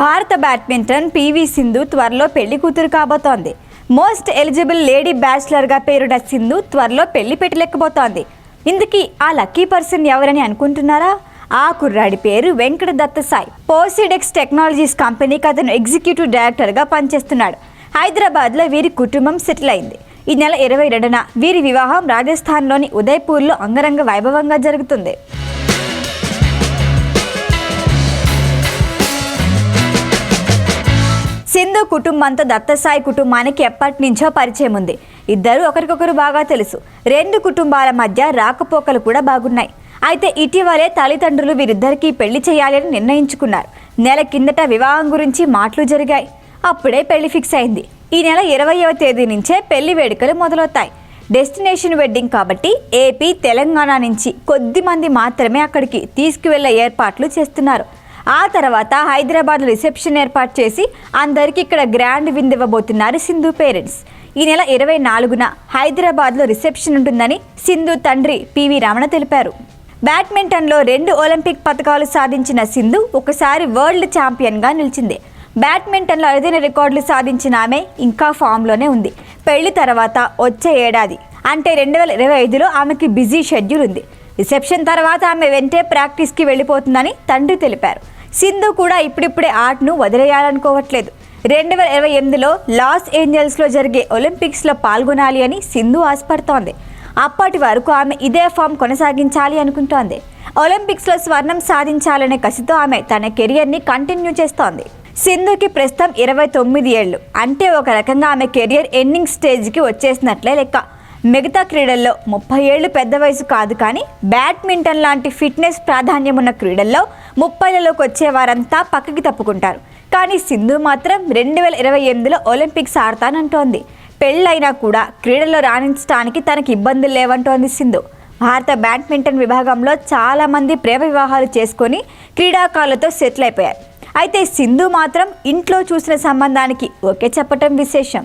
భారత badminton PV Sindhu త్వరలో పెళ్ళి కూతురు కాబోతోంది. మోస్ట్ ఎలిజిబుల్ లేడీ బ్యాచిలర్గా పేరున్న సింధు త్వరలో పెళ్ళి పెట్టలేకపోతోంది. ఇందుకీ ఆ లక్కీ పర్సన్ ఎవరని అనుకుంటున్నారా? ఆ కుర్రాడి పేరు వెంకట దత్త సాయి. పోసిడెక్స్ టెక్నాలజీస్ కంపెనీకి అతను ఎగ్జిక్యూటివ్ డైరెక్టర్గా పనిచేస్తున్నాడు. హైదరాబాద్లో వీరి కుటుంబం సెటిల్ అయింది. ఈ నెల ఇరవై రెండున వీరి వివాహం రాజస్థాన్లోని ఉదయ్పూర్లో అంగరంగ వైభవంగా జరుగుతుంది. సింధు కుటుంబంతో దత్తసాయి కుటుంబానికి ఎప్పటి నుంచో పరిచయం ఉంది. ఇద్దరు ఒకరికొకరు బాగా తెలుసు. రెండు కుటుంబాల మధ్య రాకపోకలు కూడా బాగున్నాయి. అయితే ఇటీవలే తల్లిదండ్రులు వీరిద్దరికీ పెళ్ళి చేయాలని నిర్ణయించుకున్నారు. నెల కిందట వివాహం గురించి మాటలు జరిగాయి. అప్పుడే పెళ్ళి ఫిక్స్ అయింది. ఈ నెల ఇరవయవ తేదీ నుంచే పెళ్ళి వేడుకలు మొదలవుతాయి. డెస్టినేషన్ వెడ్డింగ్ కాబట్టి ఏపీ తెలంగాణ నుంచి కొద్ది మంది మాత్రమే అక్కడికి తీసుకువెళ్ళే ఏర్పాట్లు చేస్తున్నారు. ఆ తర్వాత హైదరాబాద్ రిసెప్షన్ ఏర్పాటు చేసి అందరికీ ఇక్కడ గ్రాండ్ విందివ్వబోతున్నారు సింధు పేరెంట్స్. ఈ నెల ఇరవై నాలుగున హైదరాబాద్లో రిసెప్షన్ ఉంటుందని సింధు తండ్రి పివి రమణ తెలిపారు. బ్యాడ్మింటన్లో రెండు ఒలింపిక్ పథకాలు సాధించిన సింధు ఒకసారి వరల్డ్ ఛాంపియన్గా నిలిచింది. బ్యాడ్మింటన్లో అరుదైన రికార్డులు సాధించిన ఆమె ఇంకా ఫామ్లోనే ఉంది. పెళ్ళి తర్వాత వచ్చే ఏడాది. అంటే రెండు వేల ఇరవై ఐదులో ఆమెకి బిజీ షెడ్యూల్ ఉంది. రిసెప్షన్ తర్వాత ఆమె వెంటే ప్రాక్టీస్కి వెళ్ళిపోతుందని తండ్రి తెలిపారు. సింధు కూడా ఇప్పుడిప్పుడే ఆటను వదిలేయాలనుకోవట్లేదు. రెండు వేల ఇరవై ఎనిమిదిలో లాస్ ఏంజల్స్లో జరిగే ఒలింపిక్స్లో పాల్గొనాలి అని సింధు ఆశపడుతోంది. అప్పటి వరకు ఆమె ఇదే ఫామ్ కొనసాగించాలి అనుకుంటోంది. ఒలింపిక్స్లో స్వర్ణం సాధించాలనే కసితో ఆమె తన కెరియర్ని కంటిన్యూ చేస్తోంది. సింధుకి ప్రస్తుతం ఇరవై తొమ్మిది ఏళ్ళు. అంటే ఒక రకంగా ఆమె కెరియర్ ఎండింగ్ స్టేజ్కి వచ్చేసినట్లే లెక్క. మిగతా క్రీడల్లో ముప్పై ఏళ్ళు పెద్ద వయసు కాదు కానీ బ్యాడ్మింటన్ లాంటి ఫిట్నెస్ ప్రాధాన్యం ఉన్న క్రీడల్లో ముప్పైలలోకి వచ్చే వారంతా పక్కకి తప్పుకుంటారు. కానీ సింధు మాత్రం రెండు వేల ఇరవై ఎనిమిదిలో ఒలింపిక్స్ ఆడతానంటోంది. పెళ్ళైనా కూడా క్రీడల్లో రాణించడానికి తనకి ఇబ్బందులు లేవంటోంది సింధు. భారత బ్యాడ్మింటన్ విభాగంలో చాలామంది ప్రేమ వివాహాలు చేసుకొని క్రీడాకారులతో సెటిల్ అయిపోయారు. అయితే సింధు మాత్రం ఇంట్లో చూసిన సంబంధానికి ఓకే చెప్పటం విశేషం.